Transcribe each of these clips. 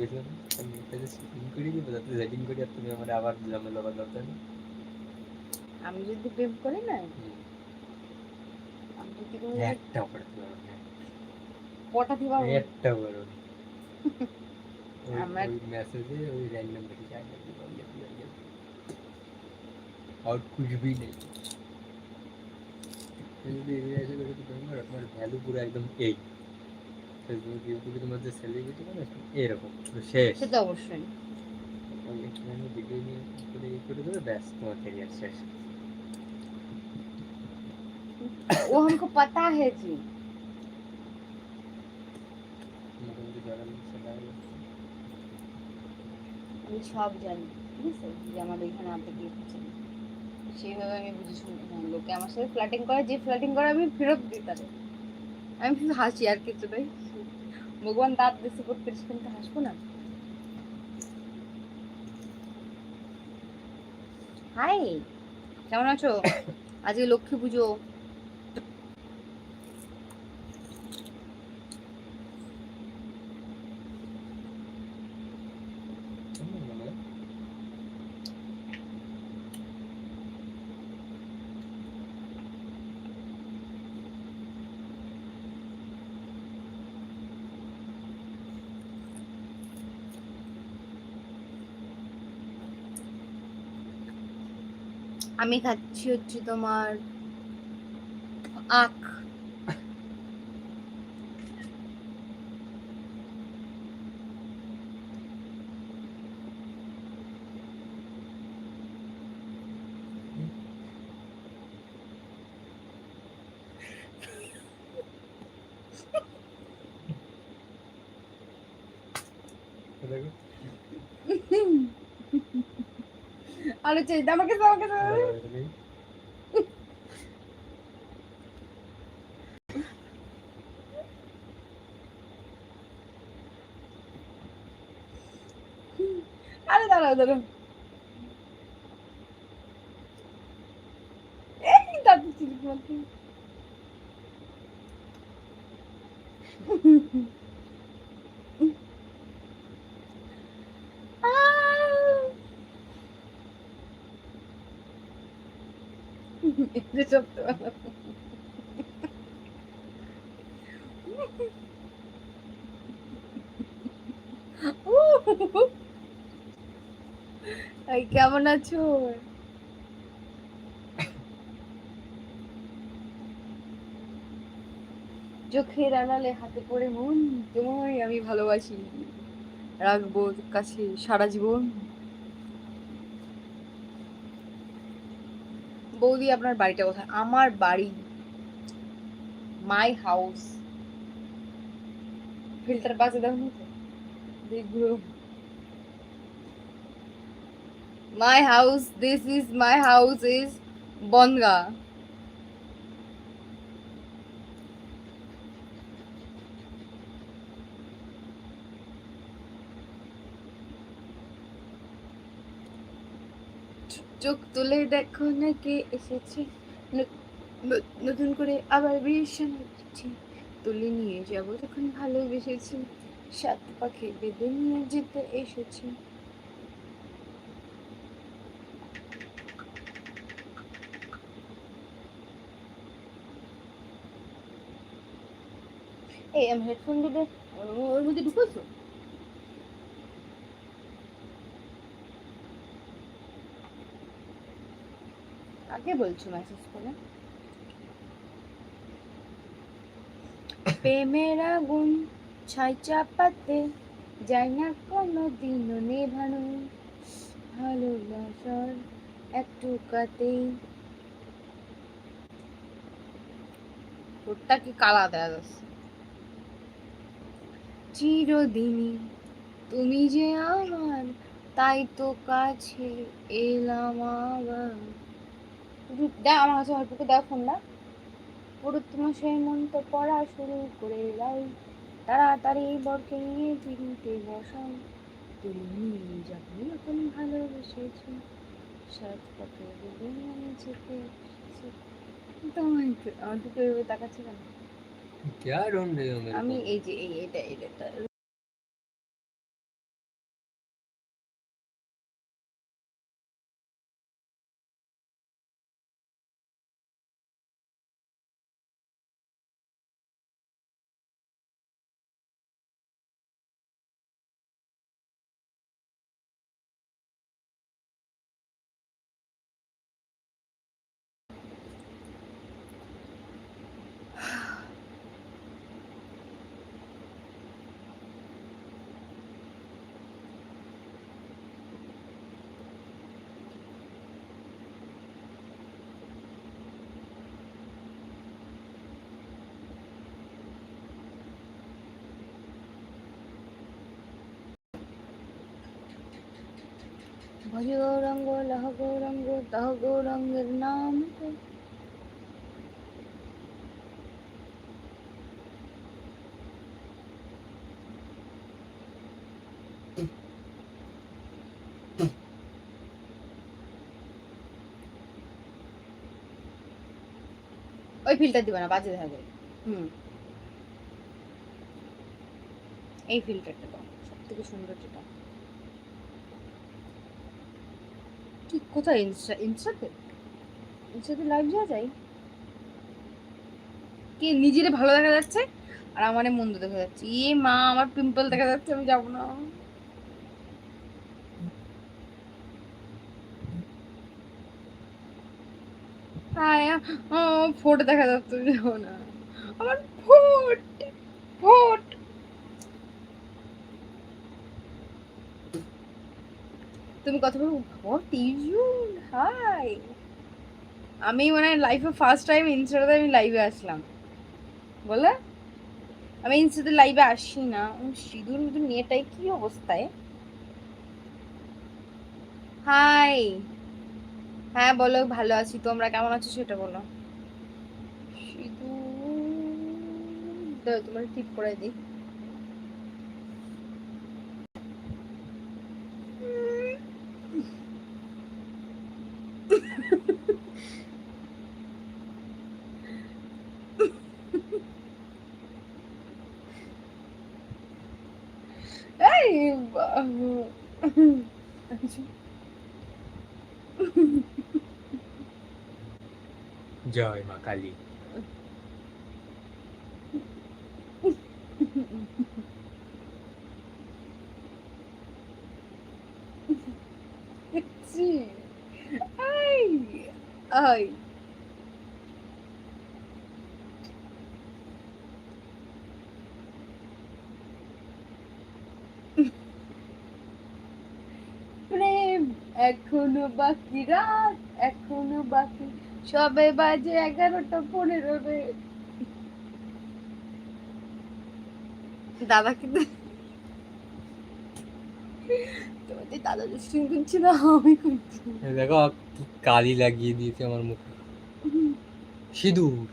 গেছিলাম আমি একটা যে সেটিং করে দিব যাতে সেটিং করি আর তুমি আমার আবার ঝামেলা বা দরকার নেই আমি যদি প্রেম করি না আমি যদি কোনো জায়গায় একটা পড়তে পারো না পটা দিবা একটা পারো আমার- ওই মেসেজে ওই रैंडम लिख के आएगा कि ये ये ये और कुछ भी नहीं যদি এই ऐसे করে তো তোমার আপনার ভ্যালু পুরো একদম এই ফেসবুক ইউটিউবে তোমার যে সেলিব্রিটি মানে এরকম পুরো শেষ সে তো অবশ্যই ওই একটুখানি ভিডিও নিয়ে করে ই করে দেবে ব্যাস তোমার ক্যারিয়ার শেষ वो हमको पता है जी মোটামুটি যারা সেটা আমি সব জানি ঠিক আছে যে আমার এখানে আপনি কি করছেন সেইভাবে আমি বুঝে শুনে হ্যাঁ, লোকে আমার সাথে ফ্ল্যাটিং করে যে ফ্ল্যাটিং করে আমি ফেরত দিই তাদের আমি শুধু হাসি আর কিছু নাই ভগবান দাঁত বেশি বত্রিশ কিন্তু হাসবো না? হাই কেমন আছো? আজকে লক্ষ্মী পুজো। আমি খাচ্ছি হচ্ছে তোমার আখ দেখো চাই আমাকে আমাকে। আরে দাঁড়াও দাঁড়াও এই দাদু চিলি মাখি এটা সব তো ভালো। এই কেমন আছো চোখের আড়ালে হাতে পড়ে মন, তোমায় আমি ভালোবাসি। রাখব কাছে সারা জীবন। বৌদি আপনার বাড়িটা কোথায়? আমার বাড়ি মাই হাউস ফিল্টার বাজে দাও না তো? দেখব my house this is my house is চোখ তুলে দেখো না কে এসেছে নতুন করে আবার বিয়ে হচ্ছে তুলে নিয়ে যাব তখন ভালোবেসেছি। সাত পাখি বেঁধে নিয়ে যেতে এসেছি। এই আমি হেডফোন দুটো ওর মধ্যে ঢুকেছো? কাকে বলছো মেসেজ করে? প্রেমের আগুন ছাই চাপাতে যায় না কোনো দিনও নেভানো ভালোবাসার একটু কাতেই ঠোঁটটা কি কালা দেয়া যাচ্ছে? চিরদিনই তুমি যে আমার, তাই তো কাছে এলাম আবার। দাও আমার কাছে অল্প করে দাও ফোনটা। পুরোত্তম সেই মন্ত্র পড়া শুরু করে দাও তাড়াতাড়ি এই বরকে নিয়ে চিনতে বসাও। তুমি যাকে এখন ভালোবেসেছি সাত পাকে ডুবে নিজেকে তোমাকে আমার দিকে তাকাচ্ছে কেন? আমি এই যে এই এটা এটা। ভজ গৌরাঙ্গ লহ গৌরাঙ্গ তহ গৌরাঙ্গের নাম ওই ফিল্টার দিবে না, বাজে দেখা যায়। হুম। এই ফিল্টারটা দাও সব থেকে সুন্দর যেটা। কি, কোথায় ইনস্টা, ইনস্টাতে? ইনস্টাতে লাইভ যাওয়া যায়? কে নিজেরে ভালো দেখা যাচ্ছে আর আমারে মন্দ দেখা যাচ্ছে। এ মা, আমার পিম্পল দেখা যাচ্ছে, আমি যাব না। ফোট দেখা যাচ্ছে যাব না। আমার ফোট ফোট। তুমি কথা বলো ও তিজুন হাই আমি মানে লাইফে ফার্স্ট টাইম ইনস্টাতে আমি লাইভে আসলাম, বলে? আমি ইনস্টাতে লাইভে আসি না সিঁদুর মিদুর নিয়েটাই কি অবস্থায়? হাই হ্যাঁ বলো, ভালো আছি। তোমরা কেমন আছো সেটা বলো। সিঁদুর তোমার টিপ করে দিই এই বাবা। জয় মা কালী জি আই আই প্রেম এখনও বাকি রাত এখনও বাকি সবে বাজে এগারোটা পনেরো রে। দাদা কিন্তু তোমাদের দাদা দুষ্টুমি করছে না আমি করছি দেখো কি কালি লাগিয়ে দিয়েছে আমার মুখে। সিঁদুর।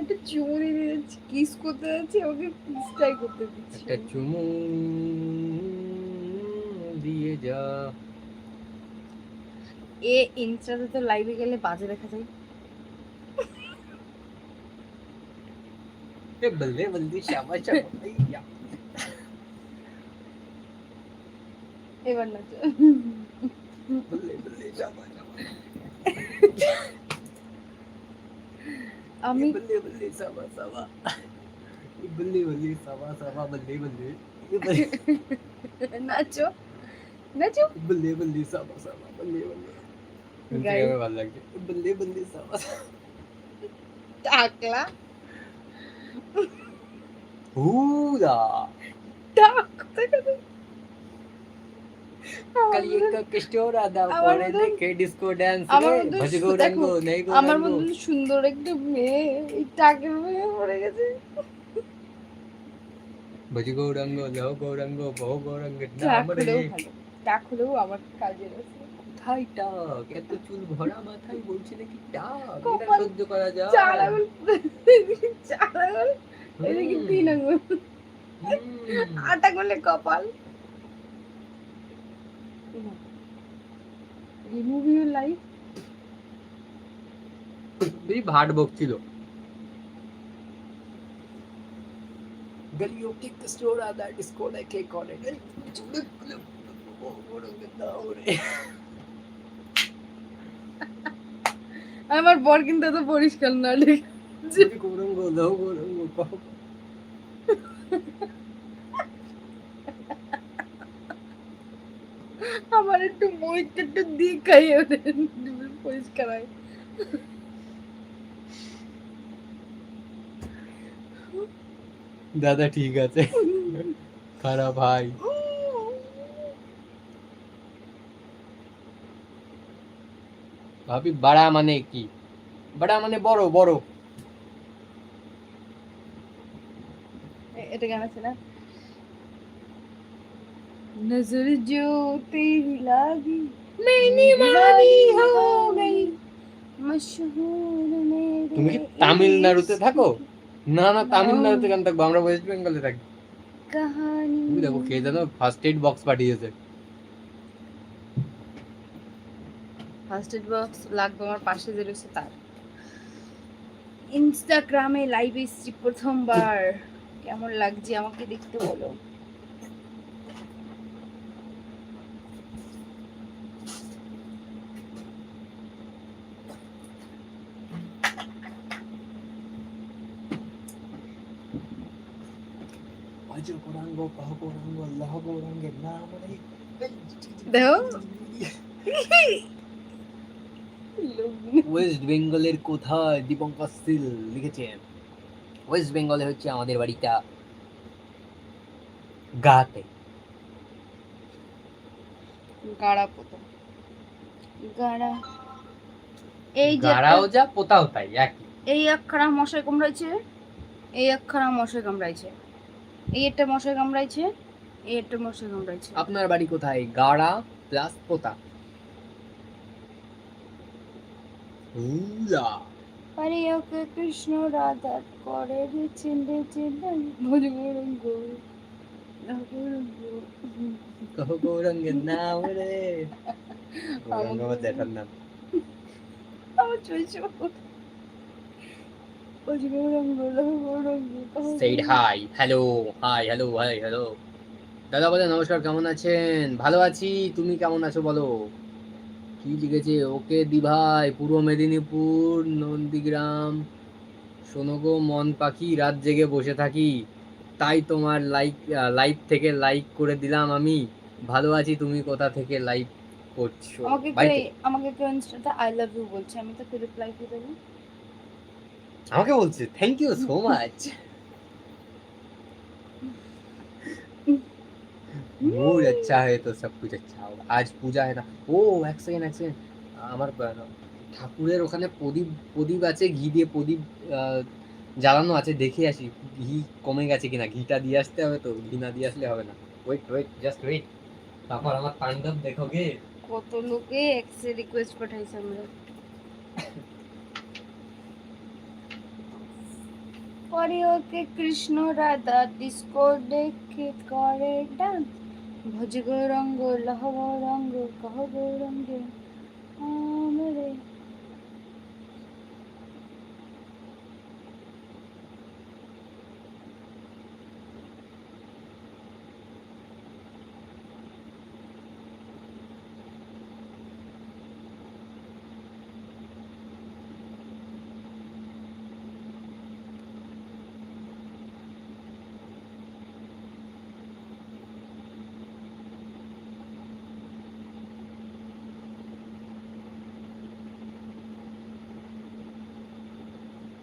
একটা চুমু দিয়ে দিয়েছি কিস করতে যাচ্ছি ওকে কিসটাই করতে দিচ্ছি। একটা চুমু দিয়ে যা। এ ইনস্টাতে তো লাইভে গেলে বাজে দেখা যায় এ বললে বললে শাবা শাবা ইয়া। এবার নাচো বললে বললে শাবা শাবা আমি ये बल्ले बल्ले सावा सावा ये बल्ले बल्ले सावा सावा बल्ले बल्ले ये बल्ले নাচো নাচো बल्ले बल्ले सावा सावा बल्ले बल्ले गाइस। गाइस আমার মতন সুন্দর একটা মেয়ে টাকের মেয়ে পড়ে গেছে ভজি গৌরাঙ্গ লহ গৌরাঙ্গ বহু গৌরাঙ্গ টাক হলেও আমার কাজের আছে কোথায় টাক এত চুল ভরা মাথায় বলছে নাকি টাক এটা কপাল সহ্য করা যায় চার আঙুল চার আঙুল এদিকে হুম, তিন আঙুল হুম। আটা করলে কপাল রিমুভ ইউর লাইফ বেশি ভাট বকছিল गलियों के स्टोर आधा डिस्को लेके कॉलेज আমার বর কিন্তু এত পরিষ্কার না ঠিক গৌরঙ্গ দাও গৌরঙ্গ আমার একটু মইতে একটু দিয়ে খাই পরিষ্কার হয়। দাদা ঠিক আছে। খারাপ ভাই ভাবি বাড়া মানে কি বাড়া মানে বড় বড় এ- এটা গান আছে না नजर जो तेरी लागी मैं दीवानी हो गई मशहूर मेरे তুমি কি তামিলনাড়ুতে इश्क থাকো না না না। তামিলনাড়ুতে কেন থাকবো আমরা ওয়েস্ট বেঙ্গলে থাকি कहानी তুমি দেখো কে জানো ফার্স্ট এড বক্স পাঠিয়েছে ফার্স্ট এড বক্স লাগবে আমার পাশে যে রয়েছে তার। ইনস্টাগ্রামে লাইভ এসছি প্রথমবার। কেমন লাগছে আমাকে দেখতে বলো? দেখো। ওয়েস্ট বেঙ্গলের কোথায়? দীপঙ্কর সিল লিখেছেন। ওয়েস্ট বেঙ্গলে হচ্ছে আমাদের বাড়িটা গাতে। গাড়া পোতা গাড়া। এই যে গাড়াও যা পোতাও তাই একই। এই একখানা মশাই কামড়াইছে এই একখানা মশাই কামড়াইছে এই একটা মশাই কামড়াইছে এই একটা মশাই কামড়াইছে। আপনার বাড়ি কোথায়? গাড়া প্লাস পোতা। ওকে কৃষ্ণ রাধা করে রে চিন্ডে চিন্ডে ভুজ গরঙ্গ কহ গৌরঙ্গের নাম। রে গৌরঙ্গ আমার জ্যাঠার নাম আমার চলছে ভুজ গরঙ্গ গরঙ্গ said hi hello hi hello hi hello দাদা বলে নমস্কার কেমন আছেন? ভালো আছি তুমি কেমন আছো বলো? কি লিখেছে? ওকে দি ভাই পূর্ব মেদিনীপুর নন্দীগ্রাম। শোনো গো মন পাখি রাত জেগে বসে থাকি। তাই তোমার লাইক লাইভ থেকে লাইক করে দিলাম আমি। ভালো আছি তুমি কোথা থেকে লাইভ করছ? আমাকে কেউ আমাকে কেউ ইনস্টাতে আই লাভ ইউ বলছে? আমি তাকে রিপ্লাই করে দেবো আমাকে বলছে? Thank you so much mood अच्छा है तो सब कुछ अच्छा होगा आज पूजा है ना ও এক সেকেন্ড এক সেকেন্ড আমার আহ, ঠাকুরের ওখানে প্রদীপ প্রদীপ আছে ঘি দিয়ে প্রদীপ আহ, জ্বালানো আছে দেখে আসি ঘি কমে গেছে কিনা ঘিটা দিয়ে আসতে হবে তো ঘি না দিয়ে আসলে হবে না ওয়েট ওয়েট জাস্ট ওয়েট তারপর আমার তাণ্ডব দেখোগে কত লোকে এক্সে রিকোয়েস্ট পাঠাইছে আমরা পরে ওকে কৃষ্ণ রাধা ডিস্কো দেখে করে ডান্স ভজ গৌরঙ্গ লহ গৌরঙ্গ কহ গৌরঙ্গে আমরে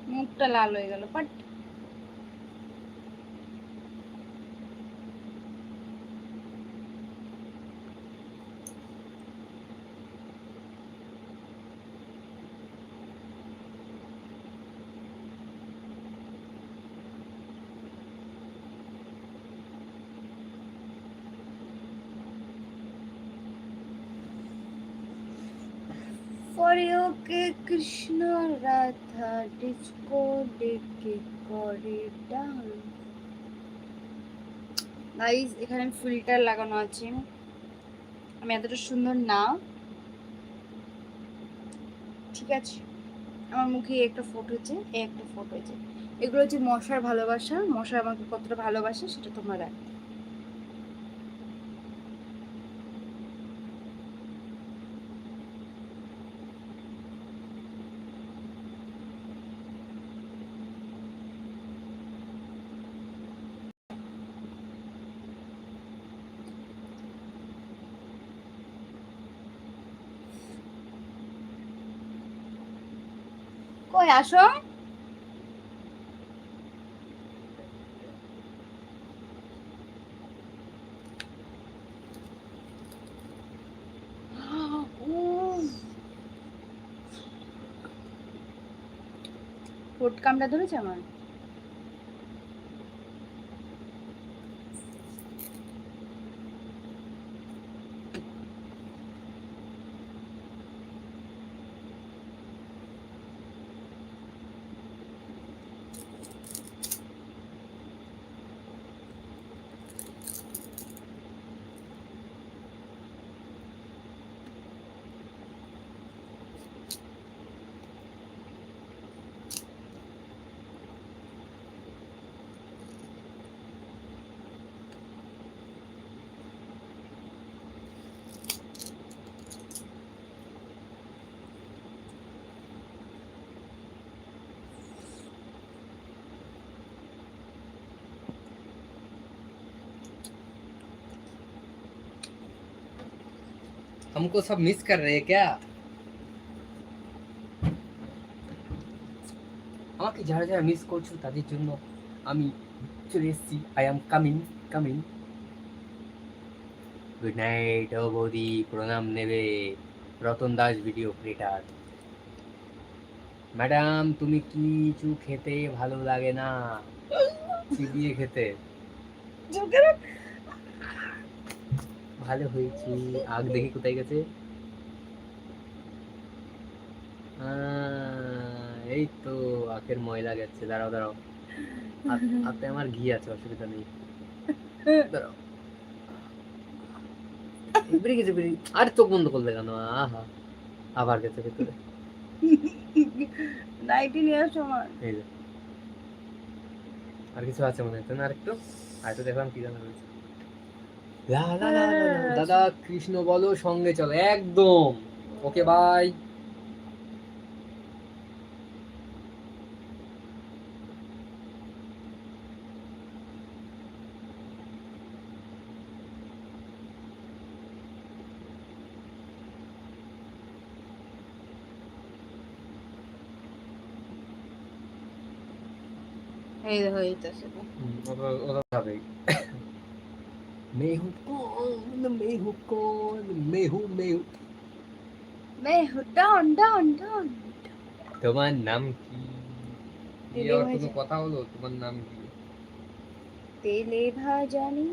মুখটা লাল হয়ে গেল বাট পরে ওকে কৃষ্ণ রাধা ডিস্কো ডেকে করে ডান্স এখানে ফিল্টার লাগানো আছে। আমি এতটা সুন্দর না। ঠিক আছে? আমার মুখে একটা ফটো হচ্ছে এই একটা ফটো হচ্ছে এগুলো হচ্ছে মশার ভালোবাসা। মশা আমাকে কতটা ভালোবাসে সেটা তোমরা দেখো। কই আসো। ঠোঁট কামড়া ধরেছে আমার? हमको सब मिस कर रहे हैं क्या আমাকে যারা যারা মিস করছো তাদের জন্য আমি চলে এসেছি I am coming coming good night ও বৌদি প্রণাম নেবে Ratan Das video creator madam তুমি কিছু খেতে ভালো লাগে না চিবিয়ে খেতে ভালো হয়েছি। আগ দেখি কোথায় গেছে। এই তো আখের ময়লা গেছে। দাঁড়াও দাঁড়াও। হাতে আমার ঘি আছে অসুবিধা নেই। দাঁড়াও। বেরিয়ে গেছে বেরিয়ে আর চোখ বন্ধ করলে কেন? আহা। আবার গেছে ভেতরে। নাইটি নিয়ে আসো আমার। এই যে। আর কিছু আছে মনে হচ্ছে না আরেকটু? আর তো দেখলাম কি জানা রয়েছে লা লা লা লা লা। দাদা কৃষ্ণ বলো সঙ্গে চলো একদম। Okay bye. এই দেখো এইটাছে ওটা ওটা যাবেই మెహుకోను మెహుకోను మెహు మెహు মেহু ডন ডন ডন তোমার নাম কি এর কোনো কথা হলো তোমার নাম কি তেলে ভাজানি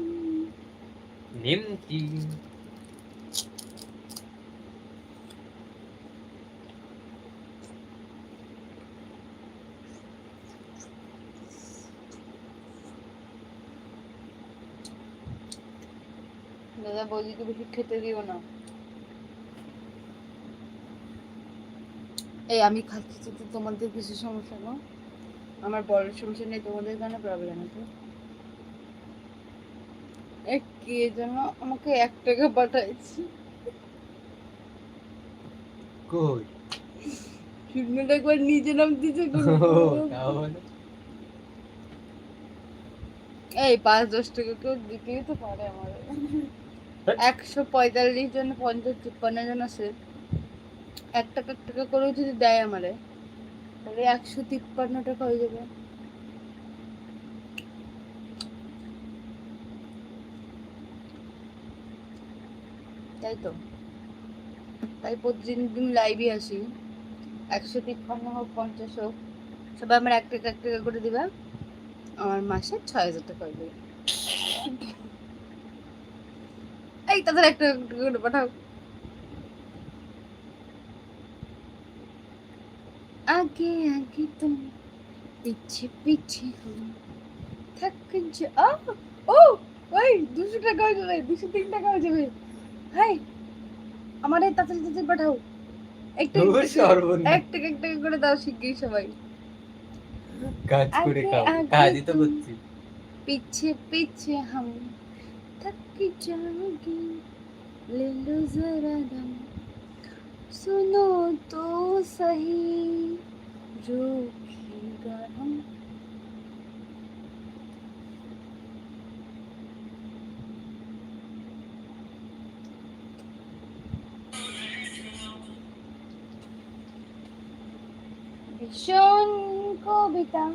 নিমকি দাদা বৌদিকে বেশি খেতে দিও না। এই আমি খাচ্ছি তো তোমাদের কিছু সমস্যা না? আমার বড় সমস্যা নেই তোমাদের কেন প্রবলেম আছে? কে যেন আমাকে এক টাকা পাঠাইছি। কই? একবার নিজে নাম এই পাঁচ দশ টাকা কেউ দিতেই তো পারে আমার। একশো পঁয়তাল্লিশ জন, পঞ্চাশ, তিপ্পান্ন জন আছে। এক টাকা টাকা করেও যদি দেয় আমারে, তাহলে একশো তিপ্পান্ন টাকা হয়ে যাবে। তাই তো? তাই প্রতিদিন দিন লাইভে আসি। একশো তিপ্পান্ন হোক, পঞ্চাশ হোক, সবাই আমার এক টাকা এক টাকা করে দিবা। আমার মাসে ছয় হাজার টাকা হয়ে এই তাদের একটা করে পাঠাও। আগে আগে তুমি পিছে পিছে থাকুন ও ও ওই দুশো টাকা হয়ে যাবে দুশো তিন টাকা হয়ে যাবে। হাই আমার এই তাড়াতাড়ি পাঠাও। একটা এক টাকা করে দাও শিগগির সবাই। কাজ করে খাও। কাজই তো করছি। পিছে পিছে হাম की जागी। ले लो जरा दम। सुनो तो सही। रोकेगा हम। भीषण को बिता।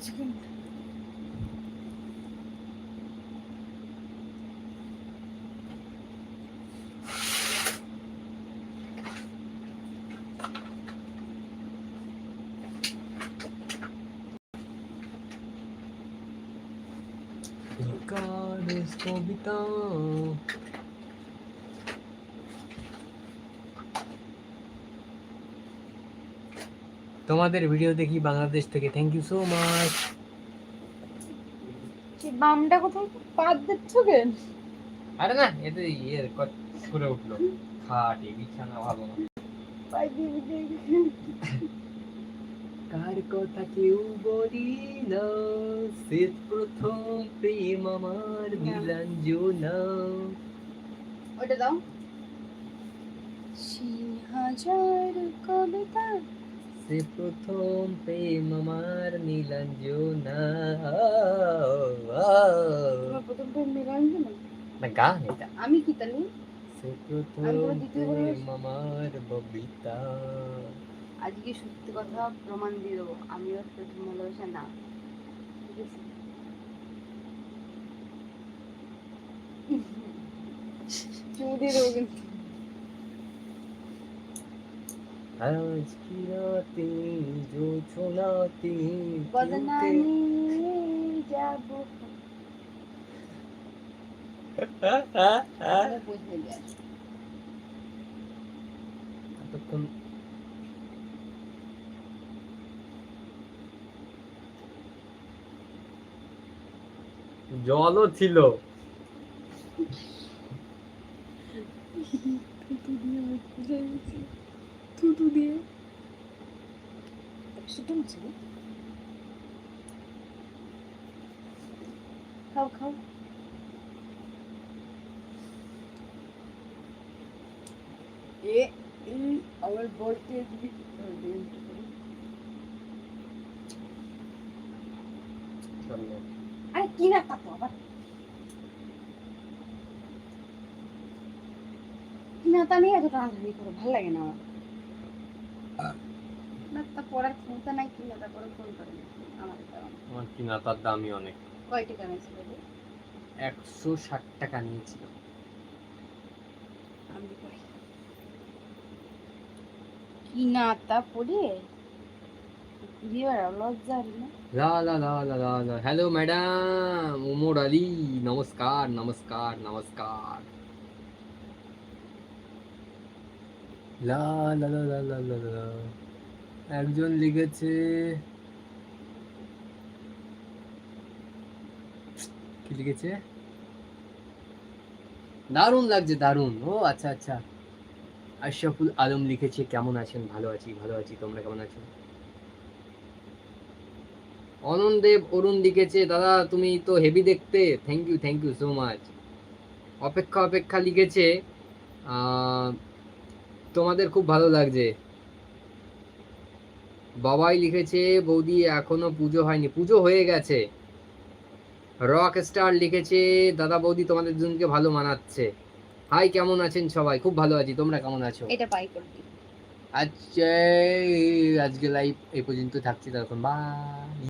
segundo. God is gonna be done. তোমাদের ভিডিও দেখি বাংলাদেশ থেকে। থ্যাংক ইউ সো মাচ বামটা কোথায় পাত দিচ্ছ কেন আরে না এতে ইয়ে কট করে উঠল। খাটে বিছানা ভালো না। কার কথা কেউ বলি না সে প্রথম প্রেম আমার নীলাঞ্জনা ওটা দাও। সে হাজার কবিতা। সে প্রথম প্রেম আমার প্রথম প্রেম মিলাঞ্জন না গান এটা। আমি কি জানি সে প্রথম প্রেম আমার ববিতা। আজকে সত্যি কথা প্রমাণ দিয়ে দেবো। আমি ওর প্রথম ভালোবাসা না। ঠিক আছে? চুমু দিয়ে দেবো কিন্তু। আজ কি রাতে জোছনাতে যাব। এতক্ষণ জলও ছিল। বুঝে গেছি। থুতু দিয়ে। সেটা হচ্ছে খাও খাও। এ আমার বলতে আরে কি না তো আবার? কি তা নিয়ে এত টানাটানি করো, ভালো লাগে না আমার। না তা পড়ার ক্ষমতা নাই কি না ফোন করে আমার আমার কিনা তার দামই অনেক কয় টাকা নিয়েছিল একশো ষাট টাকা নিয়েছিল। আমি তা পড়ে? বিয়ের লজ্জা লা লা লা লা লা লা। হ্যালো ম্যাডাম উমর আলী নমস্কার নমস্কার নমস্কার। লা লা লা লা লা একজন লিখেছে, কি লিখেছে? দারুণ লাগছে, দারুণ। ও আচ্ছা আচ্ছা। আশরাফুল আলম লিখেছে, কেমন আছেন? ভালো আছি ভালো আছি। তোমরা কেমন আছো? অনন্দেব অরুণ লিখেছে, দাদা, তুমি তো হেভি দেখতে। Thank you thank you so much অপেক্ষা অপেক্ষা লিখেছে তোমাদের খুব ভালো লাগছে। বাবাই লিখেছে বৌদি এখনও পুজো হয়নি পুজো হয়ে গেছে। রক স্টার লিখেছে দাদা বৌদি তোমাদের দুজনকে ভালো মানাচ্ছে। হাই কেমন আছেন সবাই? খুব ভালো আছি তোমরা কেমন আছো? এটা পাই করে দিই আচ্ছা আজকে লাইভ এই পর্যন্ত থাকছি তখন বাই